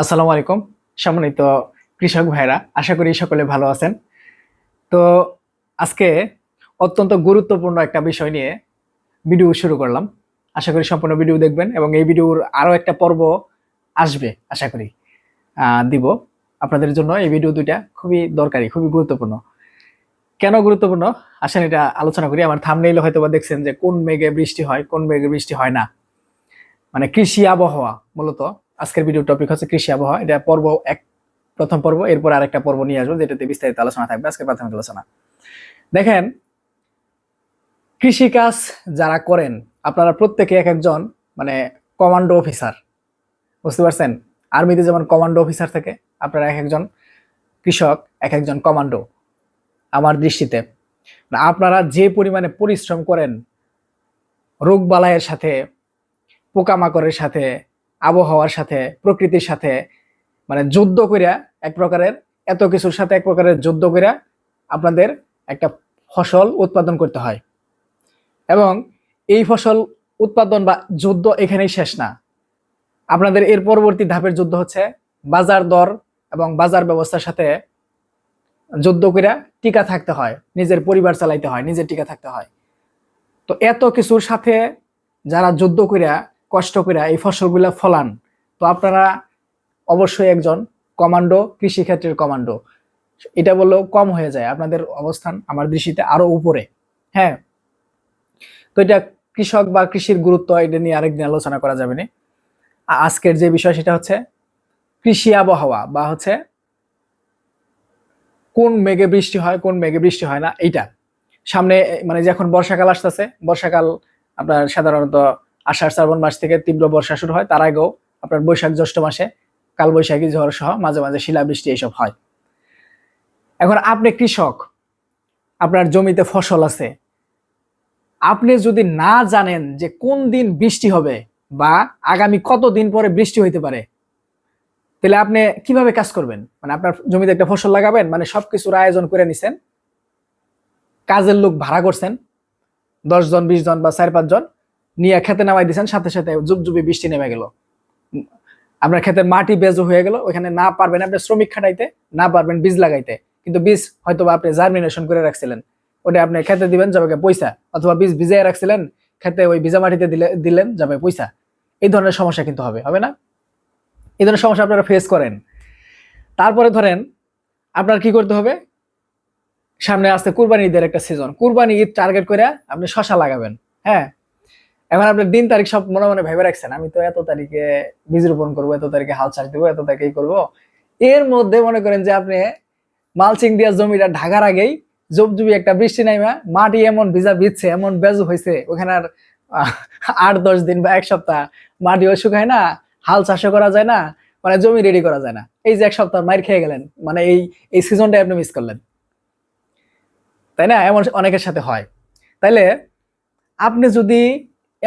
আসসালামু আলাইকুম, সম্মানিত কৃষক ভাইরা, আশা করি সকলে ভালো আছেন। তো আজকে অত্যন্ত গুরুত্বপূর্ণ একটা বিষয় নিয়ে ভিডিও শুরু করলাম। আশা করি সম্পূর্ণ ভিডিও দেখবেন এবং এই ভিডিওর আরও একটা পর্ব আসবে, আশা করি দিব। আপনাদের জন্য এই ভিডিও দুইটা খুবই দরকারি, খুবই গুরুত্বপূর্ণ। কেন গুরুত্বপূর্ণ? আসেন এটা আলোচনা করি। আমার থামনেইলে হয়তো বা দেখছেন যে কোন মেঘে বৃষ্টি হয়, কোন মেঘে বৃষ্টি হয় না। মানে কৃষি আবহাওয়া মূলত আজকের ভিডিও টপিক হচ্ছে কৃষি আবহাওয়া। এটা পর্ব এক, প্রথম পর্ব, এরপর আরেকটা পর্ব নিয়ে আসব, যেটাতে বিস্তারিত আলোচনা থাকবে আজকে প্রাথমিক আলোচনা। দেখেন, কৃষিকাজ যারা করেন, আপনারা প্রত্যেকে এক একজন মানে কমান্ডো অফিসার বুঝতে পারছেন? আর্মিতে যেমন কমান্ডো অফিসার থাকে, আপনারা এক একজন কৃষক, এক একজন কমান্ডো আমার দৃষ্টিতে। আপনারা যে পরিমাণে পরিশ্রম করেন, রোগ বালাইয়ের সাথে, পোকামাকড়ের সাথে আবহাওয়ার সাথে, প্রকৃতির সাথে মানে যুদ্ধ কইরা এক প্রকারের, এত কিছুর সাথে এক প্রকারের যুদ্ধ কইরা আপনাদের একটা ফসল উৎপাদন করতে হয়। এবং এই ফসল উৎপাদন বা যুদ্ধ এখানেই শেষ না। আপনাদের এর পরবর্তী ধাপের যুদ্ধ হচ্ছে বাজার দর এবং বাজার ব্যবস্থার সাথে যুদ্ধ কইরা টিকা থাকতে হয়, নিজের পরিবার চালাইতে হয়, নিজের টিকা থাকতে হয়। তো এত কিছুর সাথে যারা যুদ্ধ কইরা কষ্ট করে এই ফসলগুলা ফলান। তো আপনারা অবশ্যই একজন কমান্ডো, কৃষিক্ষেত্রের কমান্ডো। এটা বললেও কম হয়ে যায়। আপনাদের অবস্থান আমার দৃষ্টিতে আরও উপরে। হ্যাঁ। তো এটা কৃষক বা কৃষির গুরুত্ব, এটা নিয়ে আরেকদিন আলোচনা করা যাবে না। আজকের যে বিষয় সেটা হচ্ছে কৃষি আবহাওয়া বা হচ্ছে কোন মেঘে বৃষ্টি হয়, কোন মেঘে বৃষ্টি হয় না, এইটা। সামনে মানে যখন বর্ষাকাল আসতেছে, বর্ষাকাল আপনার সাধারণত আষাঢ় শ্রাবণ মাস থেকে তীব্র বর্ষা শুরু হয়, তার আগেও আপনার বৈশাখ জ্যৈষ্ঠ মাসে, কালবৈশাখী ঝড় সহ মাঝে মাঝে শিলাবৃষ্টি এইসব হয়। এখন আপনি কৃষক, আপনার জমিতে ফসল আছে, আপনি যদি না জানেন যে কোন দিন বৃষ্টি হবে বা আগামী কত দিন পরে বৃষ্টি হইতে পারে, তাহলে আপনি কীভাবে কাজ করবেন? মানে আপনার জমিতে একটা ফসল লাগাবেন মানে সবকিছুর আয়োজন করে নিছেন, কাজের লোক ভাড়া করছেন, দশ জন, বিশ জন বা চার পাঁচ জন নিয়ে খেতে নামাই দিয়েছেন সাথে সাথে জুবজুবি বৃষ্টি নেমে গেল। আপনার ক্ষেতের মাটি বেজো হয়ে গেল ওখানে না পারবেন আপনি শ্রমিক খাটাইতে, না পারবেন বীজ লাগাইতে। কিন্তু বীজ হয়তো আপনি জার্মিনেশন করে রাখছিলেন। ওটা আপনি খেতে দিবেন যাবে পয়সা, অথবা বীজ ভিজাই রাখছিলেন, খেতে ওই ভিজা মাটিতে দিলে দিলেন যাবে পয়সা। এই ধরনের সমস্যা কিন্তু হবে হবে না? এই ধরনের সমস্যা আপনারা ফেস করেন। তারপরে ধরেন, আপনার কি করতে হবে? সামনে আসতে কুরবানি ঈদের একটা সিজন কুরবানি ঈদ টার্গেট করে আপনি শশা লাগাবেন হ্যাঁ? এখন আপনি দিন তারিখ সব মনে মনে ভেবে রাখছেন, আমি তো এত তারিখে বীজ রোপণ করব, এত তারিখে হাল চাষ দেবো, এত তারিখে এই করব। এর মধ্যে মনে করেন যে আপনি মালচিং দিয়া জমিটা ঢাকার আগেই জবজুবি একটা বৃষ্টি নাইমা, মাটি এমন ভিজা ভিজছে, এমন বেজু হয়েছে ওখানে আর আট দশ দিন বা এক সপ্তাহ মাটিও শুকায় না, হাল চাষও করা যায় না মানে জমি রেডি করা যায় না। এই যে এক সপ্তাহ মাইর খেয়ে গেলেন মানে এই এই সিজনটাই আপনি মিস করলেন। তাই না? এমন অনেকের সাথে হয়। তাইলে আপনি যদি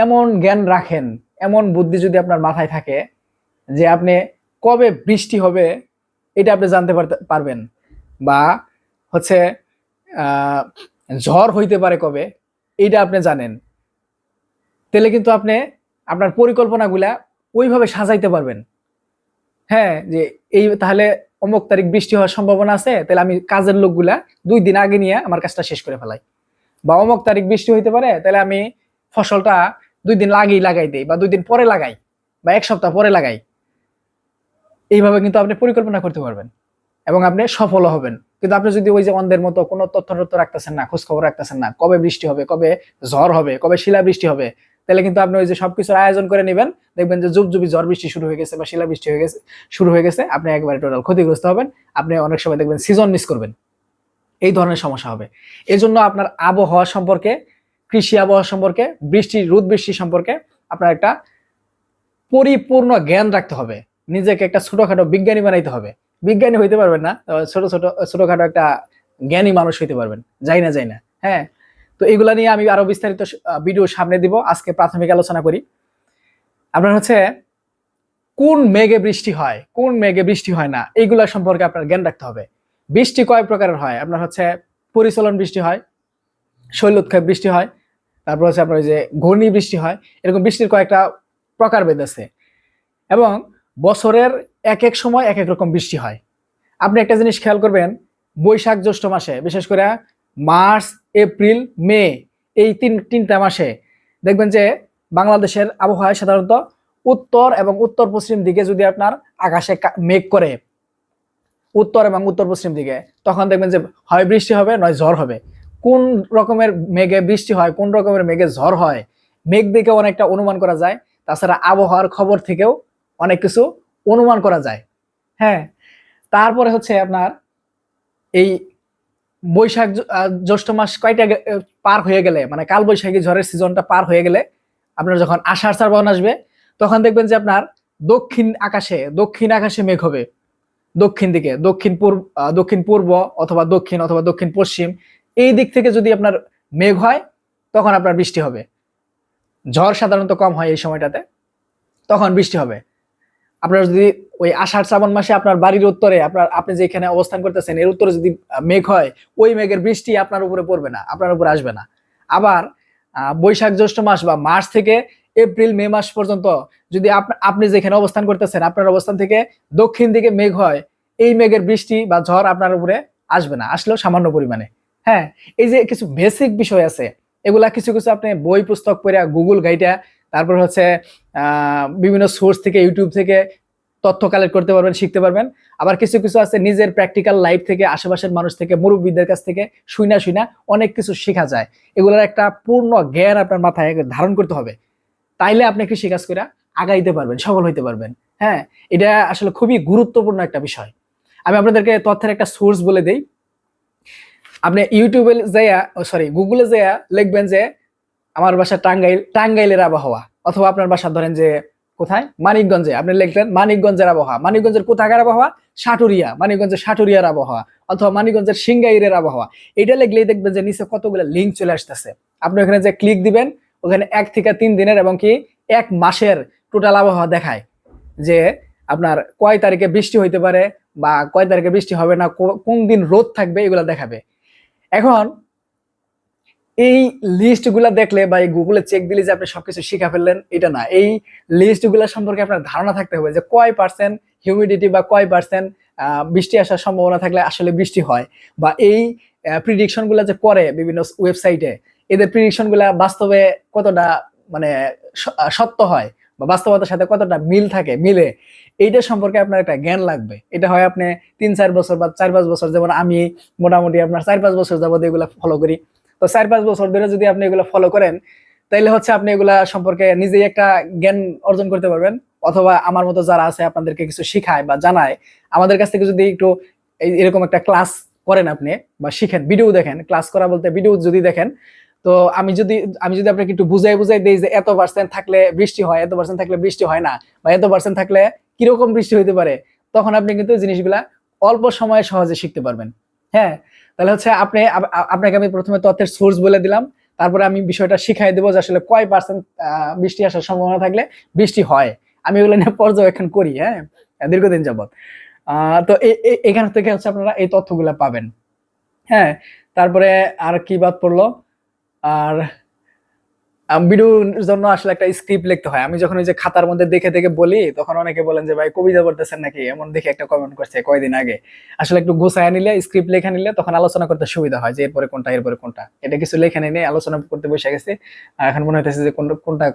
এমন জ্ঞান রাখেন, এমন বুদ্ধি যদি আপনার মাথায় থাকে যে আপনি কবে বৃষ্টি হবে এটা আপনি জানতে পারবেন বা হচ্ছে ঝড় হইতে পারে কবে, এইটা আপনি জানেন। তাহলে কিন্তু আপনি আপনার পরিকল্পনাগুলা ওইভাবে সাজাইতে পারবেন। হ্যাঁ যে এই তাহলে অমুক তারিখ বৃষ্টি হওয়ার সম্ভাবনা আছে, তাহলে আমি কাজের লোকগুলা দুই দিন আগে নিয়ে আমার কাজটা শেষ করে ফেলাই। বা অমুক তারিখ বৃষ্টি হইতে পারে, তাহলে আমি ফসলটা দুই দিন আগেই লাগাই দেই বা দুই দিন পরে লাগাই বা এক সপ্তাহ পরে লাগাই, এইভাবে কিন্তু আপনি পরিকল্পনা করতে পারবেন এবং আপনি সফল হবেন। কিন্তু আপনি যদি ওই যে অন্ধের মতো কোনো তথ্য তথ্য রাখতেছেন না খোঁজ খবর রাখতেছেন না, কবে বৃষ্টি হবে, কবে ঝড় হবে, কবে শিলা বৃষ্টি হবে, তাহলে কিন্তু আপনি ওই যে সবকিছুর আয়োজন করে নেবেন, দেখবেন যে জুবজুবি ঝড় বৃষ্টি শুরু হয়ে গেছে বা শিলা বৃষ্টি হয়ে গেছে, শুরু হয়ে গেছে, আপনি একবারে টোটাল ক্ষতিগ্রস্ত হবেন, আপনি অনেক সময় দেখবেন সিজন মিস করবেন। এই ধরনের সমস্যা হবে। এই জন্য আপনার আবহাওয়া সম্পর্কে কৃষি আবহাওয়া সম্পর্কে, বৃষ্টি রোদ বৃষ্টি সম্পর্কে আপনার একটা পরিপূর্ণ জ্ঞান রাখতে হবে। নিজেকে একটা ছোটখাটো বিজ্ঞানী বানাইতে হবে। বিজ্ঞানী হইতে পারবেন না ছোট ছোট, ছোটখাটো একটা জ্ঞানী মানুষ হইতে পারবেন, যাই না যাই না হ্যাঁ? তো এগুলা নিয়ে আমি আরও বিস্তারিত ভিডিও সামনে দিব, আজকে প্রাথমিক আলোচনা করি। আপনার হচ্ছে, কোন মেঘে বৃষ্টি হয়, কোন মেঘে বৃষ্টি হয় না এইগুলা সম্পর্কে আপনার জ্ঞান রাখতে হবে। বৃষ্টি কয় প্রকারের হয়? আপনার হচ্ছে পরিচলন বৃষ্টি হয় শৈলোৎক্ষেপ বৃষ্টি হয় তারপর হচ্ছে আপনার যে ঘূর্ণি বৃষ্টি হয়, এরকম বৃষ্টির কয়েকটা প্রকারভেদ আছে। এবং বছরের এক এক সময় এক এক রকম বৃষ্টি হয়। আপনি একটা জিনিস খেয়াল করবেন, বৈশাখ জ্যৈষ্ঠ মাসে, বিশেষ করে মার্চ, এপ্রিল, মে, এই তিন, তিনটা মাসে, দেখবেন যে বাংলাদেশের আবহাওয়া সাধারণত উত্তর এবং উত্তর পশ্চিম দিকে যদি আপনার আকাশে মেঘ করে, উত্তর এবং উত্তর পশ্চিম দিকে, তখন দেখবেন যে হয় বৃষ্টি হবে, নয় ঝড় হবে। কোন রকমের মেঘে বৃষ্টি হয়, কোন রকমের মেঘে ঝড় হয়, মেঘ দেখে অনেকটা অনুমান করা যায়। তাছাড়া আবহাওয়ার খবর থেকেও অনেক কিছু অনুমান করা যায়। হ্যাঁ তারপরে হচ্ছে আপনার এই বৈশাখ জ্যৈষ্ঠ মাস কয়টা পার হয়ে গেলে মানে কাল বৈশাখী ঝড়ের সিজনটা পার হয়ে গেলে আপনার যখন আষাঢ় শ্রাবণ আসবে, তখন দেখবেন যে আপনার দক্ষিণ আকাশে দক্ষিণ আকাশে মেঘ হবে। দক্ষিণ দিকে, দক্ষিণ পূর্ব দক্ষিণ পূর্ব অথবা দক্ষিণ অথবা দক্ষিণ পশ্চিম এই দিক থেকে যদি আপনার মেঘ হয়, তখন আপনার বৃষ্টি হবে। ঝড় সাধারণত কম হয় এই সময়টাতে, তখন বৃষ্টি হবে। আপনার যদি ওই আষাঢ় শ্রাবণ মাসে আপনার বাড়ির উত্তরে, আপনার, আপনি যেখানে অবস্থান করতেছেন, এর উত্তরে যদি মেঘ হয়, ওই মেঘের বৃষ্টি আপনার উপরে পড়বে না, আপনার উপরে আসবে না। আবার বৈশাখ জ্যৈষ্ঠ মাস বা মার্চ থেকে এপ্রিল, মে মাস পর্যন্ত যদি আপ- আপনি যেখানে অবস্থান করতেছেন, আপনার অবস্থান থেকে দক্ষিণ দিকে মেঘ হয়, এই মেঘের বৃষ্টি বা ঝড় আপনার উপরে আসবে না, আসলেও সামান্য পরিমাণে। হ্যাঁ এই যে কিছু বেসিক বিষয় আছে, এগুলা কিছু কিছু আপনি বই, পুস্তক পড়ে গুগল গাইটা তারপর হচ্ছে বিভিন্ন সোর্স থেকে ইউটিউব থেকে তথ্য কালেক্ট করতে পারবেন, শিখতে পারবেন। আবার কিছু কিছু আছে নিজের প্র্যাকটিক্যাল লাইফ থেকে, আশেপাশের মানুষ থেকে, মুরব্বীদের কাছ থেকে শুইনা শুইনা অনেক কিছু শেখা যায়। এগুলোর একটা পূর্ণ জ্ঞান আপনার মাথায় ধারণ করতে হবে। তাইলে আপনি কৃষি কাজ করে আগাইতে পারবেন, সফল হইতে পারবেন। হ্যাঁ এটা আসলে খুবই গুরুত্বপূর্ণ একটা বিষয়। আমি আপনাদেরকে তথ্যের একটা সোর্স বলে দেই। আপনি ইউটিউবে যাইয়া সরি গুগলে যাইয়া লিখবেন যে আমার বাসা টাঙ্গাইল, টাঙ্গাইলের আবহাওয়া। অথবা আপনার বাসা ধরেন যে কোথায়? মানিকগঞ্জে। আপনি লিখলেন মানিকগঞ্জের আবহাওয়া। মানিকগঞ্জের কোথাকার আবহাওয়া? সাটুরিয়া। মানিকগঞ্জের সাটুরিয়ার আবহাওয়া। অথবা মানিকগঞ্জের সিঙ্গাইরের আবহাওয়া। এটা লিখলেই দেখবেন যে নিচে কতগুলো লিঙ্ক চলে আসতেছে। আপনি ওখানে যে ক্লিক দিবেন, ওখানে এক থেকে তিন দিনের এবং কি এক মাসের টোটাল আবহাওয়া দেখায় যে আপনার কয় তারিখে বৃষ্টি হইতে পারে বা কয় তারিখে বৃষ্টি হবে না কোন দিন রোদ থাকবে, এগুলো দেখাবে। এখন এই লিস্টগুলা দেখলে বা এই গুগলে চেক দিলে যে আপনি সবকিছু শিখা ফেললেন, এটা না। এই লিস্টগুলো সম্পর্কে আপনার ধারণা থাকতে হবে যে কয় পার্সেন্ট হিউমিডিটি বা কয় পার্সেন্ট বৃষ্টি আসার সম্ভাবনা থাকলে আসলে বৃষ্টি হয় বা এই প্রিডিকশনগুলা যে করে বিভিন্ন ওয়েবসাইটে এদের প্রিডিকশনগুলা বাস্তবে কতটা মানে সত্য হয় বা বাস্তবতার সাথে কতটা মিল থাকে, মিলে, এইটা সম্পর্কে আপনার একটা জ্ঞান লাগবে। এটা হয় আপনি তিন, চার বছর বা চার, পাঁচ বছর, যেমন আমি মোটামুটি আপনার চার, পাঁচ বছর যাবত এগুলো ফলো করি। তো চার, পাঁচ বছর ধরে যদি আপনি এগুলো ফলো করেন, তাইলে হচ্ছে আপনি এগুলা সম্পর্কে নিজেই একটা জ্ঞান অর্জন করতে পারবেন। অথবা আমার মতো যারা আছে, আপনাদেরকে কিছু শিখায় বা জানায়, আমাদের কাছ থেকে যদি একটু এরকম একটা ক্লাস করেন আপনি বা শিখেন ভিডিও দেখেন ক্লাস করা বলতে ভিডিও যদি দেখেন তো আমি যদি আমি যদি আপনাকে একটু বুঝাই বুঝাই দিই যে এত পার্সেন্ট থাকলে বৃষ্টি হয়, এত পার্সেন্ট থাকলে বৃষ্টি হয় না, বা এত পার্সেন্ট থাকলে কীরকম বৃষ্টি হতে পারে, তখন আপনি কিন্তু জিনিসগুলা অল্প সময়ে সহজে শিখতে পারবেন। হ্যাঁ? তাহলে হচ্ছে আপনি, আপ- আপ- আপনাকে আমি প্রথমে তথ্যের সোর্স বলে দিলাম, তারপরে আমি বিষয়টা শিখাই দেবো যে আসলে কয় পার্সেন্ট বৃষ্টি আসার সম্ভাবনা থাকলে বৃষ্টি হয়। আমি ওগুলো নিয়ে পর্যবেক্ষণ করি হ্যাঁ? দীর্ঘদিন যাবৎ। তো এখান থেকে হচ্ছে আপনারা এই তথ্যগুলো পাবেন। হ্যাঁ? তারপরে আর কি বাদ পড়ল? আর ভিডিওর জন্য আসলে একটা স্ক্রিপ্ট লিখতে হয়। আমি যখন ওই যে খাতার মধ্যে দেখে দেখে বলি, তখন অনেকে বলেন যে, ভাই, কবিতা পড়তেছেন নাকি? এমন দেখে একটা কমেন্ট করছে কয়দিন আগে। আসলে একটু গোছায় নিলে স্ক্রিপ্ট লেখা নিলে তখন আলোচনা করতে সুবিধা হয় যে, এরপরে কোনটা এরপরে কোনটা? এটা কিছু লেখা নিয়ে আলোচনা করতে বসে গেছে। আর এখন মনে হইতেছে যে, কোনটা কোনটা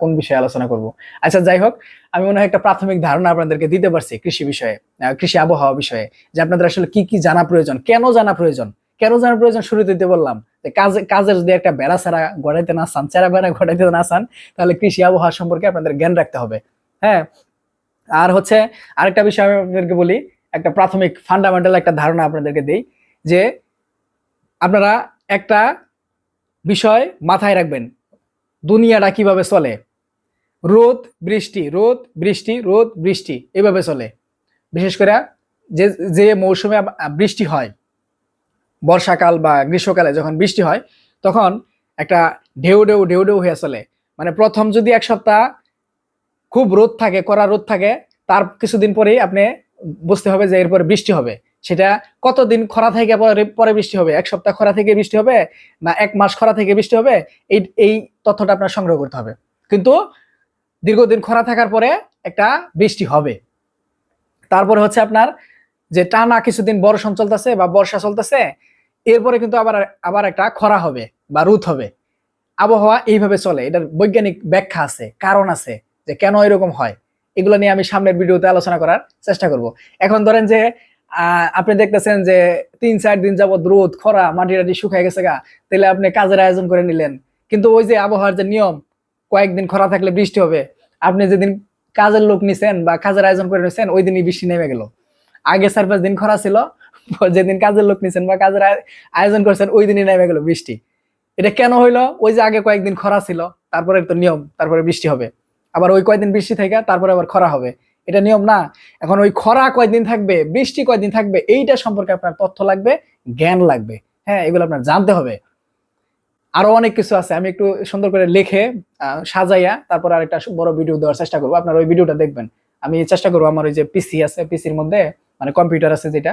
কোন বিষয়ে আলোচনা করব? আচ্ছা যাই হোক, আমি মনে হয় একটা প্রাথমিক ধারণা আপনাদেরকে দিতে পারছি কৃষি বিষয়ে কৃষি আবহাওয়া বিষয়ে, যে আপনাদের আসলে কি কি জানা প্রয়োজন, কেন জানা প্রয়োজন? কেন জানার প্রয়োজন শুরুতে দিতে বললাম? যে কাজে, কাজের যদি একটা বেড়া ছাড়া গড়াইতে না চান চেরা বেড়া গড়াইতে না চান, তাহলে কৃষি আবহাওয়া সম্পর্কে আপনাদের জ্ঞান রাখতে হবে। হ্যাঁ? আর হচ্ছে আরেকটা বিষয় আমি আপনাদেরকে বলি, একটা প্রাথমিক ফান্ডামেন্টাল একটা ধারণা আপনাদেরকে দিই, যে আপনারা একটা বিষয় মাথায় রাখবেন, দুনিয়াটা কীভাবে চলে? রোদ, বৃষ্টি রোদ বৃষ্টি রোদ, বৃষ্টি, এভাবে চলে। বিশেষ করে যে যে মৌসুমে বৃষ্টি হয় বর্ষাকাল বা গ্রীষ্মকালে যখন বৃষ্টি হয়, তখন একটা ঢেউ ঢেউ ঢেউ ঢেউ হয়ে চলে। মানে প্রথম যদি এক সপ্তাহ খুব রোদ থাকে, কড়া রোদ থাকে, তার কিছুদিন পরেই আপনি বুঝতে হবে যে এরপরে বৃষ্টি হবে। সেটা কতদিন খরা থেকে পরে পরে বৃষ্টি হবে? এক সপ্তাহ খরা থেকে বৃষ্টি হবে না এক মাস খরা থেকে বৃষ্টি হবে? এই এই তথ্যটা আপনার সংগ্রহ করতে হবে। কিন্তু দীর্ঘদিন খরা থাকার পরে একটা বৃষ্টি হবে। তারপরে হচ্ছে আপনার যে টানা কিছুদিন বর্ষণ চলতেছে বা বর্ষা চলতেছে এরপরে কিন্তু আবার আবার একটা খরা হবে বা রুত হবে। আবহাওয়া এইভাবে চলে। এটার বৈজ্ঞানিক ব্যাখ্যা আছে, কারণ আছে যে কেন এরকম হয়। এগুলো নিয়ে আমি সামনের ভিডিওতে আলোচনা করার চেষ্টা করব। এখন ধরেন যে আপনি দেখতেছেন যে তিন চার দিন যাবত রোদ, খরা মাটি টাটি শুকায় গেছে গা তাহলে আপনি কাজের আয়োজন করে নিলেন। কিন্তু ওই যে আবহাওয়ার যে নিয়ম, কয়েকদিন খরা থাকলে বৃষ্টি হবে, আপনি যেদিন কাজের লোক নিছেন বা কাজের আয়োজন করে নিছেন, ওই দিনই বৃষ্টি নেমে গেল। আগে চার পাঁচ দিন খরা ছিল যেদিন কাজের লোক নিছেন বা কাজের আয়োজন করছেন, ওই দিনই নেমে গেল বৃষ্টি। এটা কেন হইল? ওই যে আগে কয়েকদিন খরা ছিল, তারপরে তো নিয়ম, তারপরে বৃষ্টি হবে। আবার ওই কয়েকদিন বৃষ্টি থেকে তারপরে আবার খরা হবে। এটা নিয়ম না। এখন ওই খরা কয়দিন থাকবে, বৃষ্টি কয়দিন থাকবে, এইটা সম্পর্কে আপনার তথ্য লাগবে, জ্ঞান লাগবে। হ্যাঁ এগুলো আপনার জানতে হবে। আরও অনেক কিছু আছে, আমি একটু সুন্দর করে লিখে সাজাইয়া তারপর আরেকটা বড় ভিডিও দেওয়ার চেষ্টা করব। আপনার ওই ভিডিওটা দেখবেন। আমি চেষ্টা করব, আমার ওই যে পিসি আছে পিসির মধ্যে মানে কম্পিউটার আছে যেটা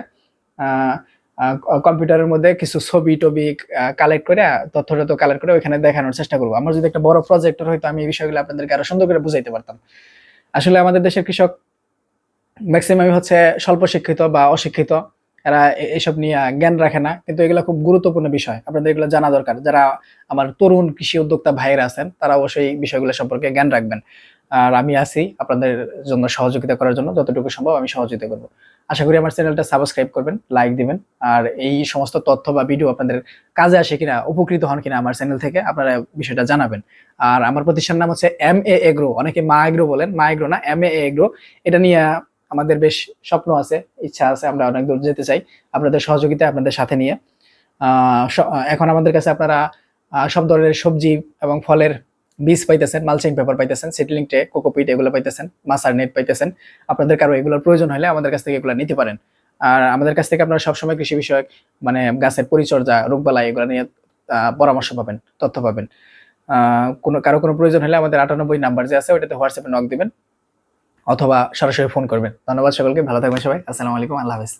কম্পিউটারের মধ্যে কিছু ছবি টবি কালেক্ট করে তথ্য তো কালেক্ট করে ওইখানে দেখানোর চেষ্টা করব। আমার যদি একটা বড় প্রজেক্টর হয়তো আমি এই বিষয়গুলো আপনাদেরকে আরও সুন্দর করে বুঝাইতে পারতাম। আসলে আমাদের দেশের কৃষক ম্যাক্সিমামই হচ্ছে স্বল্প শিক্ষিত বা অশিক্ষিত। এরা এসব নিয়ে জ্ঞান রাখে না। কিন্তু এগুলো খুব গুরুত্বপূর্ণ বিষয়। আপনাদের এগুলো জানা দরকার। যারা আমার তরুণ কৃষি উদ্যোক্তা ভাইয়েরা আছেন, তারা অবশ্যই বিষয়গুলো সম্পর্কে জ্ঞান রাখবেন। আর আমি আছি আপনাদের জন্য সহযোগিতা করার জন্য। যতটুকু সম্ভব আমি সহযোগিতা করব। আশা করি আমার চ্যানেলটা সাবস্ক্রাইব করবেন, লাইক দিবেন। আর এই সমস্ত তথ্য বা ভিডিও আপনাদের কাজে আসে কিনা, উপকৃত হন কিনা আমার চ্যানেল থেকে আপনারা বিষয়টা জানাবেন। আর আমার প্রতিষ্ঠান নাম হচ্ছে এম এ এগ্রো অনেকে মা এগ্রো বলেন, মা এগ্রো না এম এ এগ্রো এটা নিয়ে আমাদের বেশ স্বপ্ন আছে, ইচ্ছা আছে আমরা অনেক দূর যেতে চাই আপনাদের সহযোগিতা আপনাদের সাথে নিয়ে। এখন আমাদের কাছে আপনারা সব ধরনের সবজি এবং ফলের বীজ পাইতেছেন, মালচিং পেপার পাইতেছেন সিডলিং টে কোকোপিট এগুলো পাইতেছেন মাসার নেট পাইতেছেন। আপনাদের কারও এগুলোর প্রয়োজন হলে আমাদের কাছ থেকে এগুলো নিতে পারেন। আর আমাদের কাছ থেকে আপনারা সবসময় কৃষি বিষয়ক মানে গাছের পরিচর্যা, রোগবালাই এগুলো নিয়ে পরামর্শ পাবেন, তথ্য পাবেন। কোনো, কারও কোনো প্রয়োজন হলে আমাদের আটানব্বই নাম্বার যে আছে ওইটাতে হোয়াটসঅ্যাপে নক দিবেন। অথবা সরাসরি ফোন করবেন। ধন্যবাদ সকলকে ভালো থাকবেন সবাই। আসসালামু আলাইকুম আল্লাহ হাফেজ।